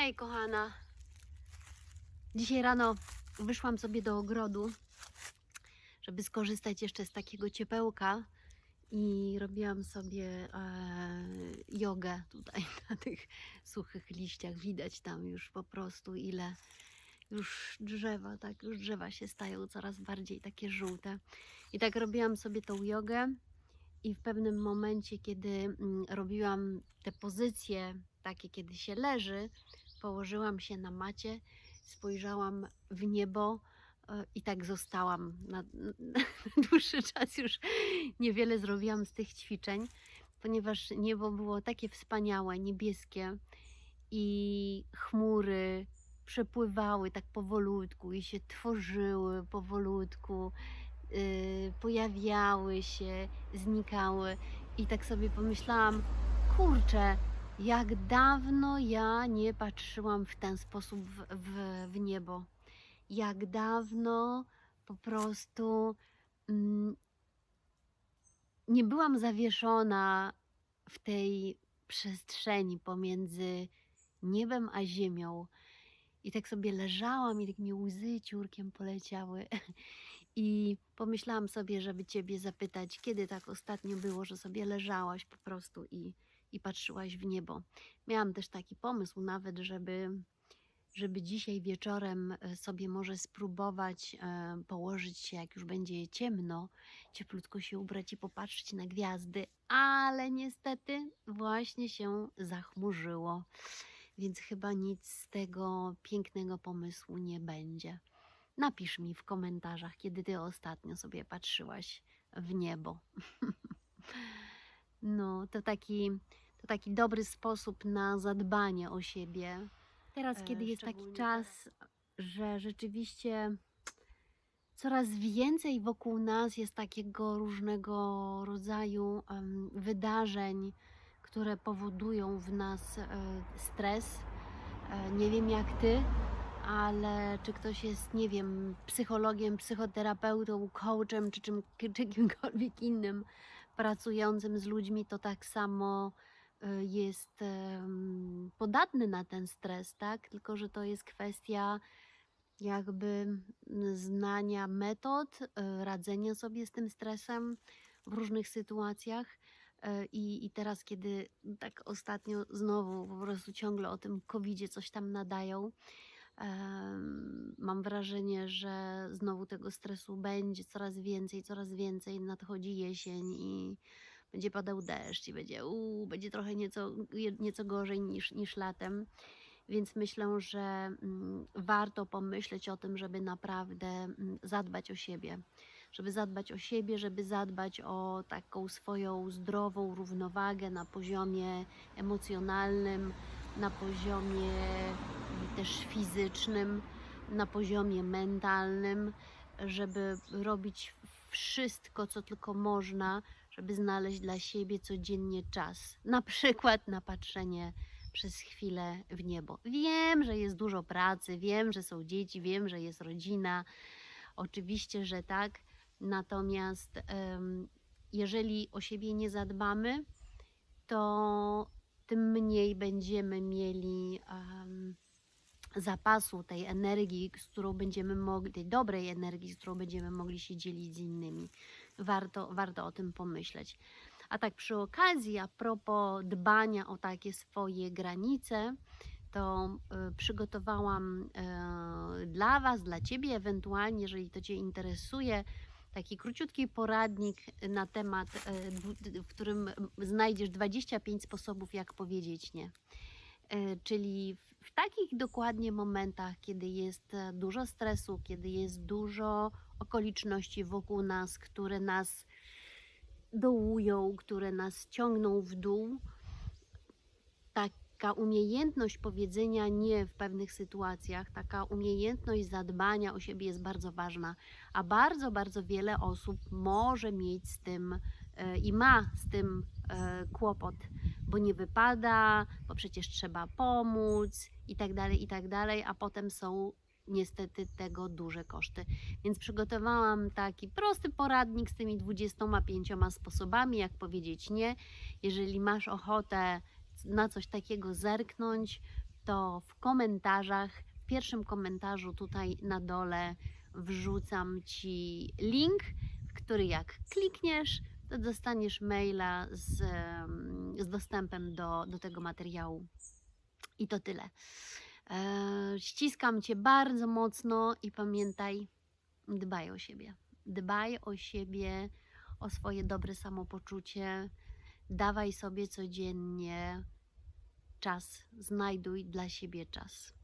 Hej, kochana. Dzisiaj rano wyszłam sobie do ogrodu, żeby skorzystać jeszcze z takiego ciepełka i robiłam sobie e, jogę tutaj na tych suchych liściach. Widać tam już po prostu ile już drzewa, tak, już drzewa się stają coraz bardziej takie żółte. I tak robiłam sobie tą jogę i w pewnym momencie, kiedy mm, robiłam te pozycje takie, kiedy się leży, położyłam się na macie, spojrzałam w niebo e, i tak zostałam na, na dłuższy czas. Już niewiele zrobiłam z tych ćwiczeń, ponieważ niebo było takie wspaniałe, niebieskie i chmury przepływały tak powolutku i się tworzyły powolutku, yy, pojawiały się, znikały i tak sobie pomyślałam, kurczę, jak dawno ja nie patrzyłam w ten sposób w, w, w niebo. Jak dawno po prostu mm, nie byłam zawieszona w tej przestrzeni pomiędzy niebem a ziemią. I tak sobie leżałam i tak mi łzy ciurkiem poleciały. I pomyślałam sobie, żeby Ciebie zapytać, kiedy tak ostatnio było, że sobie leżałaś po prostu i, i patrzyłaś w niebo. Miałam też taki pomysł nawet, żeby, żeby dzisiaj wieczorem e, sobie może spróbować e, położyć się, jak już będzie ciemno, cieplutko się ubrać i popatrzeć na gwiazdy, ale niestety właśnie się zachmurzyło, więc chyba nic z tego pięknego pomysłu nie będzie. Napisz mi w komentarzach, kiedy ty ostatnio sobie patrzyłaś w niebo. No, to taki, to taki dobry sposób na zadbanie o siebie. Teraz, E, kiedy jest taki czas, że rzeczywiście coraz więcej wokół nas jest takiego różnego rodzaju wydarzeń, które powodują w nas e, stres. E, nie wiem jak ty, ale czy ktoś jest, nie wiem, psychologiem, psychoterapeutą, coachem czy, czym, czy kimkolwiek innym pracującym z ludźmi, to tak samo y, jest podatny na ten stres, tak? Tylko, że to jest kwestia jakby znania metod, y, radzenia sobie z tym stresem w różnych sytuacjach. Y, I, I teraz, kiedy tak ostatnio znowu po prostu ciągle o tym COVID-zie coś tam nadają, mam wrażenie, że znowu tego stresu będzie coraz więcej, coraz więcej. Nadchodzi jesień i będzie padał deszcz i będzie, uu, będzie trochę nieco, nieco gorzej niż, niż latem. Więc myślę, że mm, warto pomyśleć o tym, żeby naprawdę mm, zadbać o siebie. Żeby zadbać o siebie, żeby zadbać o taką swoją zdrową równowagę na poziomie emocjonalnym, na poziomie też fizycznym, na poziomie mentalnym, żeby robić wszystko, co tylko można, żeby znaleźć dla siebie codziennie czas. Na przykład na patrzenie przez chwilę w niebo. Wiem, że jest dużo pracy, wiem, że są dzieci, wiem, że jest rodzina. Oczywiście, że tak. Natomiast jeżeli o siebie nie zadbamy, to tym mniej będziemy mieli em, zapasu tej energii, z którą będziemy mogli, tej dobrej energii, z którą będziemy mogli się dzielić z innymi. Warto, warto o tym pomyśleć. A tak przy okazji, a propos dbania o takie swoje granice, to y, przygotowałam y, dla Was, dla Ciebie ewentualnie, jeżeli to Cię interesuje, taki króciutki poradnik na temat, dwu- w którym znajdziesz 25 sposobów, jak powiedzieć nie. E, Czyli w, takich dokładnie momentach, kiedy jest e, dużo stresu, kiedy jest dużo okoliczności wokół nas, które nas dołują, które nas ciągną w dół, taka umiejętność powiedzenia nie w pewnych sytuacjach, taka umiejętność zadbania o siebie jest bardzo ważna, a bardzo, bardzo wiele osób może mieć z tym e, i ma z tym e, kłopot, bo nie wypada, bo przecież trzeba pomóc i tak dalej, i tak dalej, a potem są niestety tego duże koszty. Więc przygotowałam taki prosty poradnik z tymi 25 sposobami, jak powiedzieć nie. Jeżeli masz ochotę na coś takiego zerknąć, to w komentarzach, w pierwszym komentarzu tutaj na dole wrzucam Ci link, w który jak klikniesz, to dostaniesz maila z, z dostępem do, do tego materiału. I to tyle. E, ściskam Cię bardzo mocno i pamiętaj, dbaj o siebie. Dbaj o siebie, o swoje dobre samopoczucie. Dawaj sobie codziennie czas, znajduj dla siebie czas.